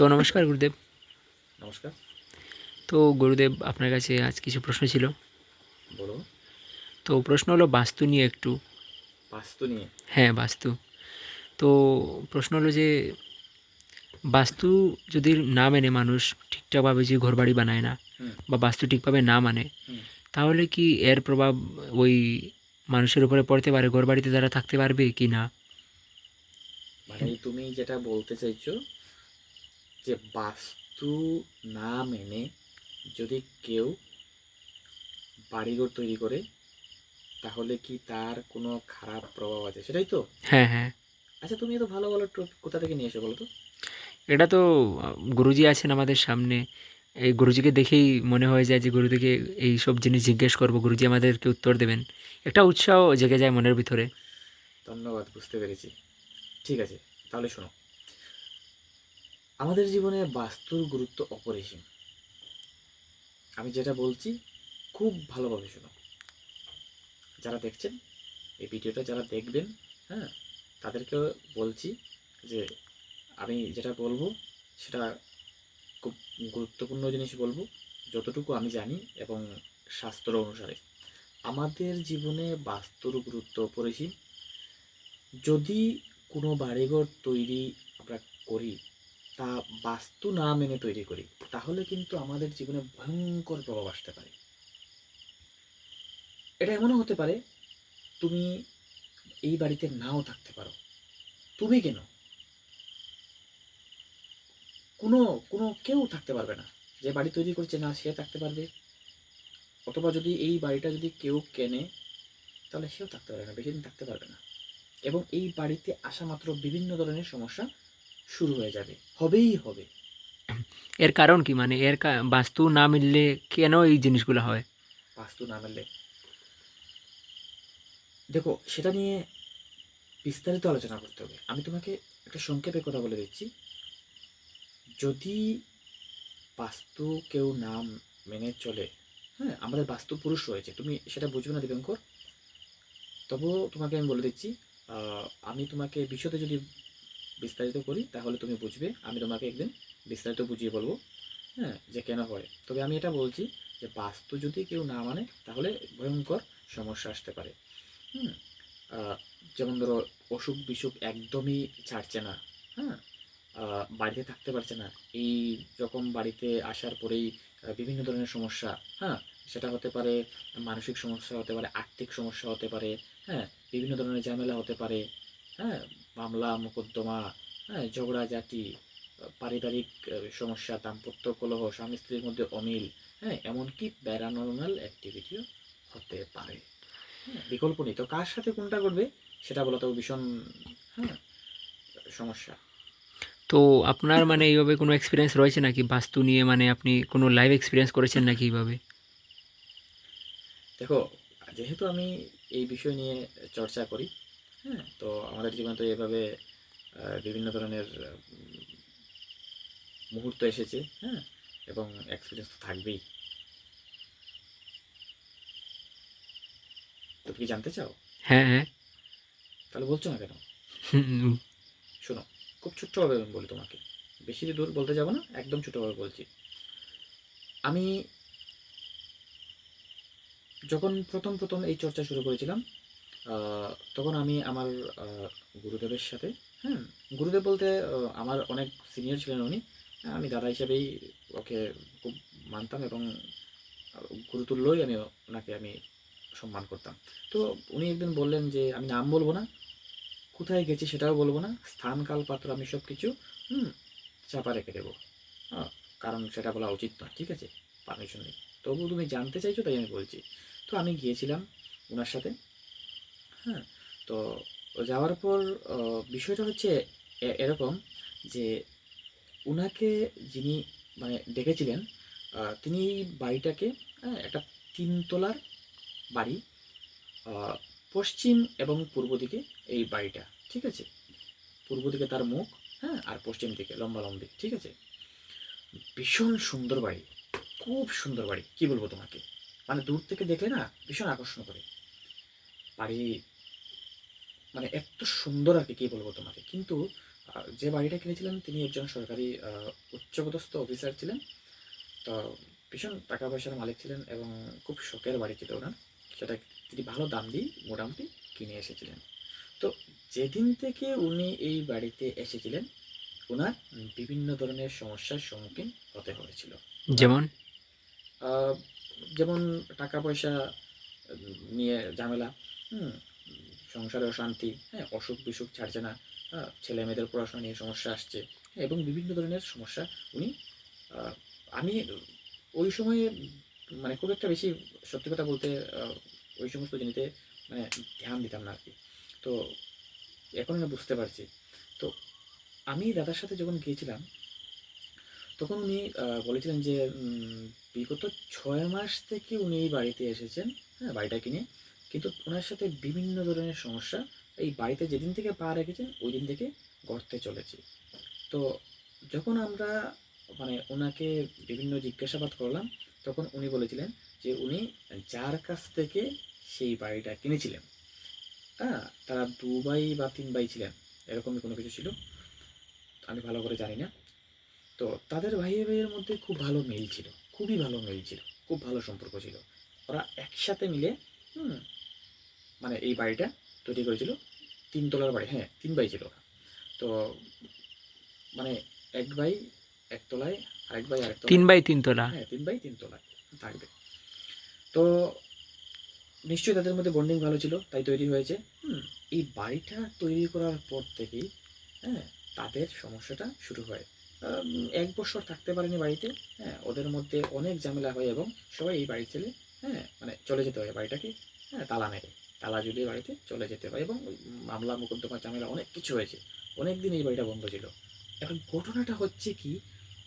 তো নমস্কার গুরুদেব। নমস্কার। তো গুরুদেব আপনার কাছে আজ কিছু প্রশ্ন ছিল। বলো তো প্রশ্ন হলো বাস্তু নিয়ে একটু। বাস্তু নিয়ে? হ্যাঁ বাস্তু। তো প্রশ্ন হলো যে বাস্তু যদি না মেনে মানুষ ঠিকঠাকভাবে যে ঘরবাড়ি বানায় না বা বাস্তু ঠিকভাবে না মানে তাহলে কি এর প্রভাব ওই মানুষের উপরে পড়তে পারে? ঘরবাড়িতে তারা থাকতে পারবে কি না? মানে তুমি যেটা বলতে চাইছো যে বাস্তু না মেনে যদি কেউ বাড়িঘর তৈরি করে তাহলে কি তার কোনো খারাপ প্রভাব আছে? সেটাই তো। হ্যাঁ হ্যাঁ। আচ্ছা তুমি তো ভালো ভালো কোথা থেকে নিয়ে এসো বলো তো? এটা তো গুরুজি আছেন আমাদের সামনে। এই গুরুজিকে দেখেই মনে হয়ে যায় যে গুরুজিকে এই সব জিনিস জিজ্ঞেস করব। গুরুজি আমাদেরকে উত্তর দেবেন। একটা উৎসাহ জেগে যায় মনের ভিতরে। ধন্যবাদ বুঝতে পেরেছি। ঠিক আছে তাহলে শোনো। আমাদের জীবনে বাস্তুর গুরুত্ব অপরিসীম। আমি যেটা বলছি, খুব ভালোভাবে শোনো যারা দেখছেন, এই ভিডিওটা যারা দেখবেন হ্যাঁ তাদেরকে বলছি যে, আমি যেটা বলব, সেটা খুব গুরুত্বপূর্ণ জিনিস বলব, যতটুকু আমি জানি এবং শাস্ত্র অনুসারে। আমাদের জীবনে বাস্তুর গুরুত্ব অপরিসীম। যদি কোনো বাড়িঘর তৈরি আমরা করি তা বাস্তু না মেনে তৈরি করি, তাহলে কিন্তু আমাদের জীবনে ভয়ঙ্কর প্রভাব আসতে পারে। এটা এমনও হতে পারে, তুমি এই বাড়িতে নাও থাকতে পারো। তুমি কেন? কোনো কোনো কেউ থাকতে পারবে না। যে বাড়ি তৈরি করছে না, সে থাকতে পারবে। অথবা যদি এই বাড়িটা যদি কেউ কেনে, তাহলে সেও থাকতে পারবে না বেশি দিন থাকতে পারবে না। এবং এই বাড়িতে আসা মাত্র বিভিন্ন ধরনের সমস্যা শুরু হয়ে যাবে। হবেই হবে। এর কারণ কি? মানে এর বাস্তু না মিললে কেন এই জিনিসগুলো হয়? বাস্তু না মিললে? দেখো সেটা নিয়ে বিস্তারিত আলোচনা করতে হবে। আমি তোমাকে একটা সংক্ষেপে কথা বলে দিচ্ছি। যদি বাস্তু কেউ না মেনে চলে হ্যাঁ আমাদের বাস্তু পুরুষ রয়েছে তুমি সেটা বুঝবে না দিগঙ্কর? তবুও তোমাকে আমি বলে দিচ্ছি আমি তোমাকে বিশদে যদি বিস্তারিত করি, তাহলে তুমি বুঝবে। আমি তোমাকে একদিন বিস্তারিত বুঝিয়ে বলব হ্যাঁ যে কেন হয়। তবে আমি এটা বলছি যে বাস্তু যদি কেউ না মানে তাহলে ভয়ঙ্কর সমস্যা আসতে পারে। হুম যেমন ধরো অসুখ বিসুখ একদমই ছাড়ছে না হ্যাঁ বাড়িতে থাকতে পারছে না। এই রকম বাড়িতে আসার পরেই বিভিন্ন ধরনের সমস্যা হ্যাঁ সেটা হতে পারে মানসিক সমস্যা হতে পারে, আর্থিক সমস্যা হতে পারে হ্যাঁ বিভিন্ন ধরনের ঝামেলা হতে পারে হ্যাঁ মামলা মোকদ্দমা হ্যাঁ ঝগড়াঝাটি আহ, পারিবারিক সমস্যা দাম্পত্য কলহ স্বামী স্ত্রীর মধ্যে অমিল হ্যাঁ এমনকি প্যারানর্মাল অ্যাক্টিভিটিও হতে পারে। হ্যাঁ, বিকল্প নেই। তো কার সাথে কোনটা করবে সেটা বলা তো ভীষণ হ্যাঁ সমস্যা। তো আপনার মানে এইভাবে কোনো এক্সপিরিয়েন্স রয়েছে নাকি? বাস্তু নিয়ে মানে আপনি কোনো লাইভ এক্সপিরিয়েন্স করেছেন নাকি এইভাবে? দেখো যেহেতু আমি এই বিষয় নিয়ে চর্চা করি হ্যাঁ তো আমাদের জীবনে তো এভাবে বিভিন্ন ধরনের মুহূর্ত এসেছে হ্যাঁ? এবং এক্সপিরিয়েন্স তো থাকবেই। তো কি জানতে চাও? হ্যাঁ হ্যাঁ। তাহলে বলছো না কেন? শোনো খুব ছোট্টভাবে আমি বলি তোমাকে। বেশি দূর বলতে যাব না একদম ছোটভাবে বলছি। আমি যখন প্রথম প্রথম এই চর্চা শুরু করেছিলাম তখন আমি আমার গুরুদেবের সাথে হ্যাঁ গুরুদেব বলতে আমার অনেক সিনিয়র ছিলেন উনি হ্যাঁ, আমি দাদা হিসেবেই ওকে খুব মানতাম এবং গুরুতুল্যই আমি ওনাকে আমি সম্মান করতাম। তো উনি একদিন বললেন যে আমি নাম বলব না কোথায় গেছি সেটাও বলব না স্থান কাল পাত্র আমি সব কিছু হুম চাপা রেখে দেবো। কারণ সেটা বলা উচিত নয় ঠিক আছে পারমিশন নেই। তবু তুমি জানতে চাইছো তাই আমি বলছি। তো আমি গিয়েছিলাম ওনার সাথে হ্যাঁ তো যাওয়ার পর বিষয়টা হচ্ছে এরকম যে উনাকে যিনি মানে ডেকেছিলেন তিনি এই বাড়িটাকে একটা তিনতলার বাড়ি পশ্চিম এবং পূর্ব দিকে এই বাড়িটা, ঠিক আছে? পূর্ব দিকে তার মুখ হ্যাঁ আর পশ্চিম দিকে, লম্বা লম্বি, ঠিক আছে? ভীষণ সুন্দর বাড়ি, খুব সুন্দর বাড়ি, কি বলব তোমাকে? মানে দূর থেকে দেখলে না ভীষণ আকর্ষণ করে। বাড়ি মানে এত সুন্দর আর কি কি বলব তোমাকে? কিন্তু যে বাড়িটা কিনেছিলেন তিনি একজন সরকারি উচ্চপদস্থ অফিসার ছিলেন। তো ভীষণ টাকা পয়সার মালিক ছিলেন এবং খুব শখের বাড়ি ছিল ওনার। সেটা তিনি ভালো দাম দিয়ে মোটামুটি কিনে এসেছিলেন। তো যেদিন থেকে উনি এই বাড়িতে এসেছিলেন ওনার বিভিন্ন ধরনের সমস্যার সম্মুখীন হতে হয়েছিল। যেমন? যেমন টাকা পয়সা নিয়ে ঝামেলা হুম সংসারে অশান্তি হ্যাঁ অসুখ বিসুখ ছাড়ছে না হ্যাঁ, ছেলে মেয়েদের পড়াশোনা নিয়ে সমস্যা আসছে এবং বিভিন্ন ধরনের সমস্যা উনি আমি ওই সময়ে মানে খুব একটা বেশি সত্যি কথা বলতে ওই সমস্ত জিনিসে মানে ধ্যান দিতাম না আর কি তো এখন আমি বুঝতে পারছি। তো আমি দাদার সাথে যখন গিয়েছিলাম তখন উনি বলেছিলেন যে বিগত ছয় মাস থেকে উনি বাড়িতে এসেছেন হ্যাঁ বাড়িটা কিনে কিন্তু ওনার সাথে বিভিন্ন ধরনের সমস্যা। এই বাড়িতে যেদিন থেকে পা রেখেছেন ওই দিন থেকে গড়তে চলেছে। তো যখন আমরা মানে ওনাকে বিভিন্ন জিজ্ঞাসাবাদ করলাম, তখন উনি বলেছিলেন যে উনি যার কাছ থেকে সেই বাড়িটা কিনেছিলেন। হ্যাঁ তারা দু ভাই বা তিন ভাই ছিলেন এরকমই কোনো কিছু ছিল। আমি ভালো করে জানি না। তো তাদের ভাই ভাইয়ের মধ্যে খুব ভালো মিল ছিল, খুবই ভালো মিল ছিল, খুব ভালো সম্পর্ক ছিল। ওরা একসাথে মিলে, হুম মানে এই বাড়িটা তৈরি করেছিল। তিনতলার বাড়ি হ্যাঁ তিন বাই ছিল তো মানে এক ভাই একতলায় আরেক বাই আরেক তিন বাই তিন তোলা? হ্যাঁ তিন বাই তিন তলায় থাকবে। তো নিশ্চয়ই তাদের মধ্যে বন্ডিং ভালো ছিল তাই তৈরি হয়েছে। হুম এই বাড়িটা তৈরি করার পর থেকেই হ্যাঁ তাদের সমস্যাটা শুরু হয়। এক বছর থাকতে পারেনি বাড়িতে হ্যাঁ ওদের মধ্যে অনেক ঝামেলা হয় এবং সবাই এই বাড়ি ছেলে হ্যাঁ মানে চলে যেতে হয় বাড়িটাকে হ্যাঁ তালা মেরে। তালা বাড়িতে চলে যেতে হয় এবং মামলা, মোকদ্দমা, ঝামেলা অনেক কিছু হয়েছে, অনেক দিন এই বাড়িটা বন্ধ ছিল। এখন ঘটনাটা হচ্ছে কি,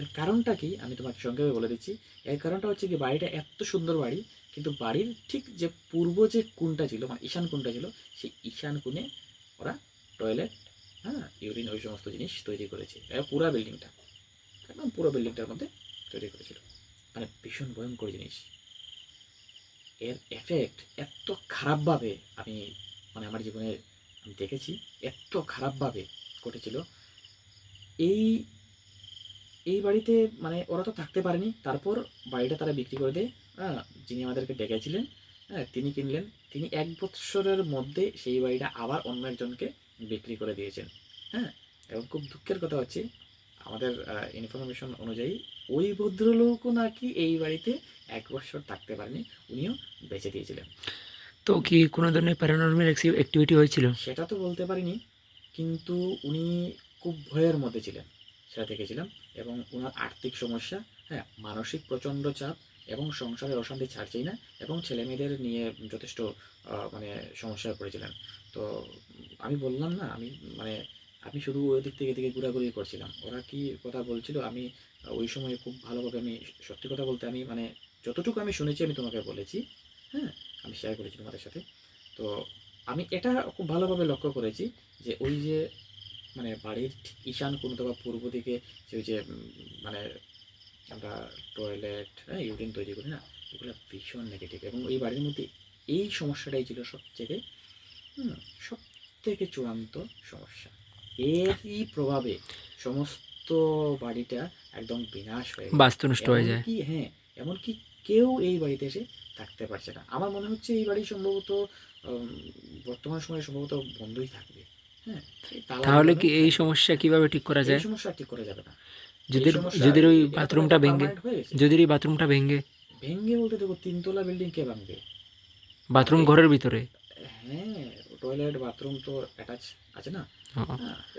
এর কারণটা কি আমি তোমাকে সংক্ষেপে বলে দিচ্ছি। এর কারণটা হচ্ছে কি, বাড়িটা এত সুন্দর বাড়ি, কিন্তু বাড়ির ঠিক যে পূর্ব যে কোণটা ছিল মানে ঈশান কোণটা ছিল, সেই ঈশান কোণে ওরা টয়লেট হ্যাঁ ইউরিন ওই সমস্ত জিনিস তৈরি করেছে। পুরা বিল্ডিংটা, একদম পুরো বিল্ডিংটার মধ্যে তৈরি করেছিল। মানে ভীষণ ভয়ঙ্কর জিনিস। এর এফেক্ট এত খারাপভাবে আমি মানে আমার জীবনে আমি দেখেছি এত খারাপভাবে ঘটেছিল। এই এই বাড়িতে মানে ওরা তো থাকতে পারেনি। তারপর বাড়িটা তারা বিক্রি করে দেয়। হ্যাঁ যিনি আমাদেরকে ডেকেছিলেন হ্যাঁ তিনি কিনলেন। তিনি এক বৎসরের মধ্যে সেই বাড়িটা আবার অন্য একজনকে বিক্রি করে দিয়েছেন। হ্যাঁ এবং খুব দুঃখের কথা হচ্ছে আমাদের ইনফরমেশন অনুযায়ী ওই ভদ্রলোকও নাকি এই বাড়িতে এক বছর থাকতে পারেনি উনিও বেঁচে দিয়েছিলেন তো কি কোনো ধরনের প্যারানর্মাল অ্যাক্টিভিটি হয়েছিল? সেটা তো বলতে পারিনি কিন্তু উনি খুব ভয়ের মধ্যে ছিলেন সেটা দেখেছিলাম এবং ওনার আর্থিক সমস্যা হ্যাঁ মানসিক প্রচণ্ড চাপ এবং সংসারের অশান্তি ছাড়ছেই না এবং ছেলে মেয়েদের নিয়ে যথেষ্ট মানে সমস্যায় পড়েছিলেন। তো আমি বললাম না আমি মানে আমি শুধু ওই দিক থেকে এদিকে ঘোরাঘুরি করছিলাম। ওরা কি কথা বলছিল আমি, ওই সময় খুব ভালোভাবে আমি সত্যি কথা বলতে আমি মানে যতটুকু আমি শুনেছি আমি তোমাকে বলেছি হ্যাঁ আমি শেয়ার করেছি তোমাদের সাথে। তো আমি এটা খুব ভালোভাবে লক্ষ্য করেছি যে ওই যে মানে বাড়ির ঈশান কোণ অথবা পূর্ব দিকে যে ওই যে মানে আমরা টয়লেট হ্যাঁ ইউরিন তৈরি করি না, এগুলো ভীষণ নেগেটিভ এবং এই বাড়ির মধ্যে এই সমস্যাটাই ছিল সবথেকে, হুম সব থেকে চূড়ান্ত সমস্যা। এরই প্রভাবে সমস্ত বাড়িটা একদম বিনাশ হয়ে বাস্তু নষ্ট হয়ে যায়। এমনকি হ্যাঁ এমনকি কেউ এই বাড়িতে এসে থাকতে পারছে না। আমার মনে হচ্ছে এই বাড়ি সম্ভবত বর্তমান সময়ে সম্ভবত বন্ধই থাকবে। হ্যাঁ তাহলে কি এই সমস্যা কীভাবে ঠিক করা যায়? সমস্যা ঠিক করা যাবে না। যদি যদি ওই বাথরুমটা ভেঙে। যদি এই বাথরুমটা ভেঙে ভেঙে বলতে দেখো তিনতলা বিল্ডিং কে ভাঙবে? বাথরুম ঘরের ভিতরে? হ্যাঁ টয়লেট বাথরুম তো অ্যাটাচ আছে না?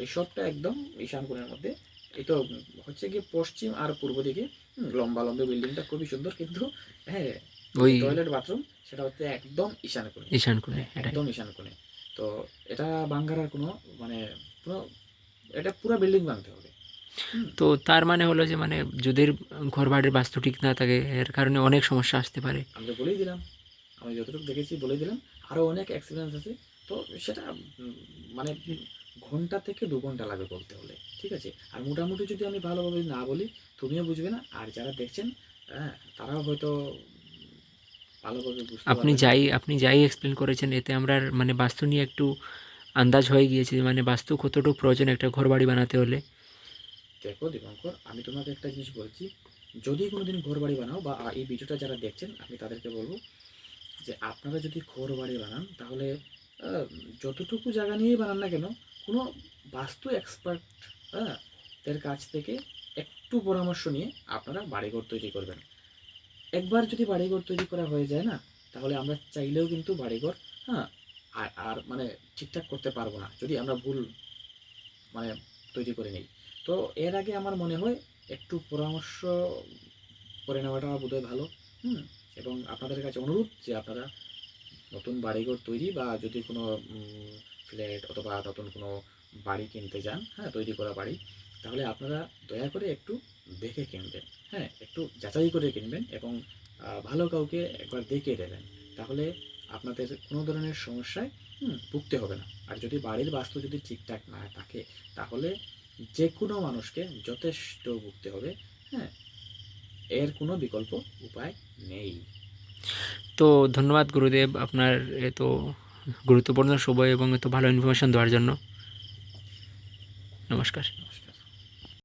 এই সবটা একদম ঈশান কোণের মধ্যে। এই তো হচ্ছে কি পশ্চিম আর পূর্ব দিকে লম্বা লম্বা বিল্ডিংটা খুবই সুন্দর কিন্তু হ্যাঁ ওই টয়লেট বাথরুম সেটা হচ্ছে একদম ঈশান কোণে। ঈশান কোণে হ্যাঁ, একদম ঈশান কোণে। তো এটা বাঙ্গার আর কোনো মানে পুরো এটা পুরো বিল্ডিং ভাঙতে হবে। তো তার মানে হলো যে মানে যদি ঘর বাড়ির বাস্তু ঠিক না থাকে এর কারণে অনেক সমস্যা আসতে পারে। আমি তো বলেই দিলাম আমি যতটুকু দেখেছি বলে দিলাম আরও অনেক এক্সপিরিয়েন্স আছে তো সেটা মানে ঘণ্টা থেকে দু ঘণ্টা লাগবে বলতে হলে ঠিক আছে? আর মোটামুটি যদি আমি ভালোভাবে না বলি তুমিও বুঝবে না। আর যারা দেখছেন হ্যাঁ তারাও হয়তো ভালোভাবে বুঝতে আপনি যাই আপনি যাই এক্সপ্লেন করেছেন এতে আমরা মানে বাস্তু নিয়ে একটু আন্দাজ হয়ে গিয়েছে মানে বাস্তু কতটুকু প্রয়োজন একটা ঘর বাড়ি বানাতে হলে। দেখো দীপঙ্কর আমি তোমাকে একটা জিনিস বলছি যদি কোনোদিন ঘর বাড়ি বানাও বা এই ভিডিওটা যারা দেখছেন আমি তাদেরকে বলব যে আপনারা যদি ঘর বাড়ি বানান তাহলে যতটুকু জায়গা নিয়েই বানান না কেন কোনো বাস্তু এক্সপার্ট হ্যাঁ এর কাছ থেকে একটু পরামর্শ নিয়ে আপনারা বাড়িঘর তৈরি করবেন। একবার যদি বাড়িঘর তৈরি করা হয়ে যায় না, তাহলে আমরা চাইলেও কিন্তু বাড়িঘর হ্যাঁ আর আর মানে ঠিকঠাক করতে পারব না, যদি আমরা ভুল মানে তৈরি করে নিই। তো এর আগে আমার মনে হয় একটু পরামর্শ করে নেওয়াটা বোধহয় ভালো, হুম, এবং আপনাদের কাছে অনুরোধ যে আপনারা নতুন বাড়িঘর তৈরি বা যদি কোনো ফ্ল্যাট অথবা নতুন কোনো বাড়ি কিনতে যান হ্যাঁ তৈরি করা বাড়ি তাহলে আপনারা দয়া করে একটু দেখে কিনবেন হ্যাঁ একটু যাচাই করে কিনবেন এবং ভালো কাউকে একবার দেখিয়ে দেবেন তাহলে আপনাদের কোনো ধরনের সমস্যায় হুম, ভুগতে হবে না। আর যদি বাড়ির বাস্তু যদি ঠিকঠাক না থাকে তাহলে যে কোনো মানুষকে যথেষ্ট ভুগতে হবে হ্যাঁ এর কোনো বিকল্প উপায় নেই। তো ধন্যবাদ গুরুদেব আপনার এত গুরুত্বপূর্ণ সময় এবং এত ভালো ইনফরমেশান দেওয়ার জন্য। নমস্কার।